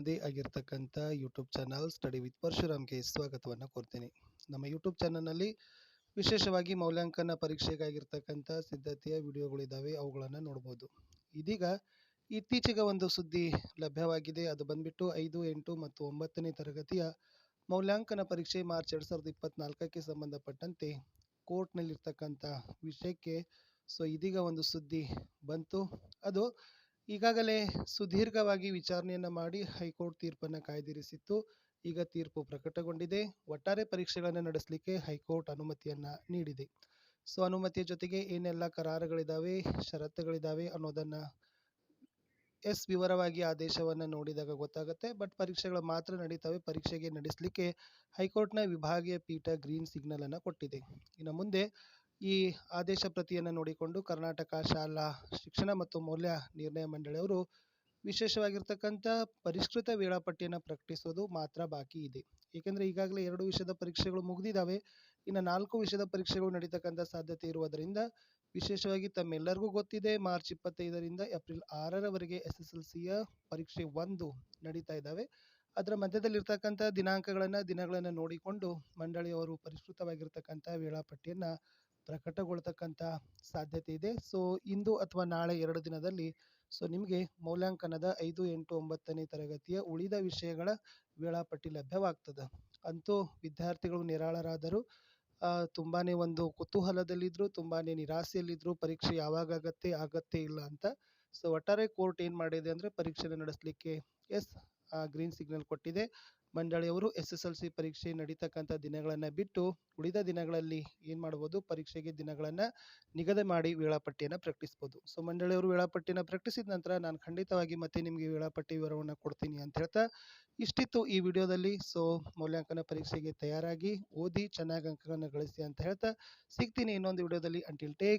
ಅದೇ ಆಗಿರ್ತಕ್ಕಂಥ YouTube channel study with ಪರಶುರಾಮ್ಗೆ ಸ್ವಾಗತವನ್ನು ಕೋರ್ತೀನಿ. ನಮ್ಮ ಯೂಟ್ಯೂಬ್ ಚಾನಲ್ನಲ್ಲಿ ವಿಶೇಷವಾಗಿ ಮೌಲ್ಯಾಂಕನ ಪರೀಕ್ಷೆಗಾಗಿರ್ತಕ್ಕಂಥ ಸಿದ್ಧತೆಯ ವಿಡಿಯೋಗಳಿದ್ದಾವೆ ಅವುಗಳನ್ನು ನೋಡ್ಬೋದು. ಇದೀಗ ಇತ್ತೀಚೆಗೆ ಒಂದು ಸುದ್ದಿ ಲಭ್ಯವಾಗಿದೆ. ಅದು ಬಂದ್ಬಿಟ್ಟು ಐದು, ಎಂಟು ಮತ್ತು ಒಂಬತ್ತನೇ ತರಗತಿಯ ಮೌಲ್ಯಾಂಕನ ಪರೀಕ್ಷೆ ಮಾರ್ಚ್ ಎರಡು ಸಾವಿರದ ಇಪ್ಪತ್ನಾಲ್ಕಕ್ಕೆ ಸಂಬಂಧಪಟ್ಟಂತೆ ಕೋರ್ಟ್ನಲ್ಲಿರ್ತಕ್ಕಂಥ ವಿಷಯಕ್ಕೆ ಸೊ ಇದೀಗ ಒಂದು ಸುದ್ದಿ ಬಂತು. ಅದು ಈಗಾಗಲೇ ಸುದೀರ್ಘವಾಗಿ ವಿಚಾರಣೆಯನ್ನು ಮಾಡಿ ಹೈಕೋರ್ಟ್ ತೀರ್ಪನ್ನು ಕಾಯ್ದಿರಿಸಿತ್ತು. ಈಗ ತೀರ್ಪು ಪ್ರಕಟಗೊಂಡಿದೆ. ಒಟ್ಟಾರೆ ಪರೀಕ್ಷೆಗಳನ್ನು ನಡೆಸಲಿಕ್ಕೆ ಹೈಕೋರ್ಟ್ ಅನುಮತಿಯನ್ನು ನೀಡಿದೆ. ಸೊ, ಅನುಮತಿಯ ಜೊತೆಗೆ ಏನೆಲ್ಲ ಕರಾರುಗಳಿದ್ದಾವೆ ಷರತ್ತುಗಳಿದ್ದಾವೆ ಅನ್ನೋದನ್ನು ಎಸ್ ವಿವರವಾಗಿ ಆದೇಶವನ್ನು ನೋಡಿದಾಗ ಗೊತ್ತಾಗುತ್ತೆ. ಬಟ್ ಪರೀಕ್ಷೆಗಳು ಮಾತ್ರ ನಡೀತಾವೆ. ಪರೀಕ್ಷೆಗೆ ನಡೆಸಲಿಕ್ಕೆ ಹೈಕೋರ್ಟ್ನ ವಿಭಾಗೀಯ ಪೀಠ ಗ್ರೀನ್ ಸಿಗ್ನಲ್ ಅನ್ನು ಕೊಟ್ಟಿದೆ. ಇನ್ನು ಮುಂದೆ ಈ ಆದೇಶ ಪ್ರತಿಯನ್ನು ನೋಡಿಕೊಂಡು ಕರ್ನಾಟಕ ಶಾಲಾ ಶಿಕ್ಷಣ ಮತ್ತು ಮೌಲ್ಯ ನಿರ್ಣಯ ಮಂಡಳಿಯವರು ವಿಶೇಷವಾಗಿರ್ತಕ್ಕಂಥ ಪರಿಷ್ಕೃತ ವೇಳಾಪಟ್ಟಿಯನ್ನು ಪ್ರಕಟಿಸೋದು ಮಾತ್ರ ಬಾಕಿ ಇದೆ. ಏಕೆಂದರೆ ಈಗಾಗಲೇ ಎರಡು ವಿಷಯದ ಪರೀಕ್ಷೆಗಳು ಮುಗಿದಿದ್ದಾವೆ. ಇನ್ನು ನಾಲ್ಕು ವಿಷಯದ ಪರೀಕ್ಷೆಗಳು ನಡೀತಕ್ಕಂಥ ಸಾಧ್ಯತೆ ಇರುವುದರಿಂದ ವಿಶೇಷವಾಗಿ ತಮ್ಮೆಲ್ಲರಿಗೂ ಗೊತ್ತಿದೆ. ಮಾರ್ಚ್ ಇಪ್ಪತ್ತೈದರಿಂದ ಏಪ್ರಿಲ್ ಆರರವರೆಗೆ ಎಸ್ ಎಸ್ ಎಲ್ ಸಿಯ ಪರೀಕ್ಷೆ ಒಂದು ನಡೀತಾ ಇದ್ದಾವೆ. ಅದರ ಮಧ್ಯದಲ್ಲಿರ್ತಕ್ಕಂಥ ದಿನಾಂಕಗಳನ್ನು ದಿನಗಳನ್ನು ನೋಡಿಕೊಂಡು ಮಂಡಳಿಯವರು ಪರಿಷ್ಕೃತವಾಗಿರ್ತಕ್ಕಂಥ ವೇಳಾಪಟ್ಟಿಯನ್ನು ಪ್ರಕಟಗೊಳ್ತಕ್ಕಂಥ ಸಾಧ್ಯತೆ ಇದೆ. ಸೊ ಇಂದು ಅಥವಾ ನಾಳೆ ಎರಡು ದಿನದಲ್ಲಿ ಸೊ ನಿಮಗೆ ಮೌಲ್ಯಾಂಕನದ ಐದು, ಎಂಟು, ಒಂಬತ್ತನೇ ತರಗತಿಯ ಉಳಿದ ವಿಷಯಗಳ ವೇಳಾಪಟ್ಟಿ ಲಭ್ಯವಾಗ್ತದೆ. ಅಂತೂ ವಿದ್ಯಾರ್ಥಿಗಳು ನಿರಾಳರಾದರು ತುಂಬಾ ಒಂದು ಕುತೂಹಲದಲ್ಲಿದ್ದರು ತುಂಬಾ ನಿರಾಸೆಯಲ್ಲಿದ್ದರು ಪರೀಕ್ಷೆ ಯಾವಾಗ ಆಗತ್ತೆ ಆಗತ್ತೆ ಇಲ್ಲ ಅಂತ ಸೊ ಒಟ್ಟಾರೆ ಕೋರ್ಟ್ ಏನು ಮಾಡಿದೆ ಅಂದರೆ, ಪರೀಕ್ಷೆನ ನಡೆಸಲಿಕ್ಕೆ, ಎಸ್ ಗ್ರೀನ್ ಸಿಗ್ನಲ್ ಕೊಟ್ಟಿದೆ. ಮಂಡಳಿಯವರು ಎಸ್ ಎಸ್ ಎಲ್ ಸಿ ಪರೀಕ್ಷೆ ನಡೀತಕ್ಕಂಥ ದಿನಗಳನ್ನು ಬಿಟ್ಟು ಉಳಿದ ದಿನಗಳಲ್ಲಿ ಏನು ಮಾಡ್ಬೋದು? ಪರೀಕ್ಷೆಗೆ ದಿನಗಳನ್ನು ನಿಗದಿ ಮಾಡಿ ವೇಳಾಪಟ್ಟಿಯನ್ನು ಪ್ರಕಟಿಸ್ಬೋದು. ಸೊ ಮಂಡಳಿಯವರು ವೇಳಾಪಟ್ಟಿಯನ್ನು ಪ್ರಕಟಿಸಿದ ನಂತರ ನಾನು ಖಂಡಿತವಾಗಿ ಮತ್ತೆ ನಿಮಗೆ ವೇಳಾಪಟ್ಟಿ ವಿವರವನ್ನು ಕೊಡ್ತೀನಿ ಅಂತ ಹೇಳ್ತಾ ಇಷ್ಟಿತ್ತು ಈ ವಿಡಿಯೋದಲ್ಲಿ. ಸೊ ಮೌಲ್ಯಾಂಕನ ಪರೀಕ್ಷೆಗೆ ತಯಾರಾಗಿ ಓದಿ ಚೆನ್ನಾಗಿ ಅಂಕಗಳನ್ನು ಗಳಿಸಿ ಅಂತ ಹೇಳ್ತಾ ಸಿಗ್ತೀನಿ ಇನ್ನೊಂದು ವಿಡಿಯೋದಲ್ಲಿ. Until take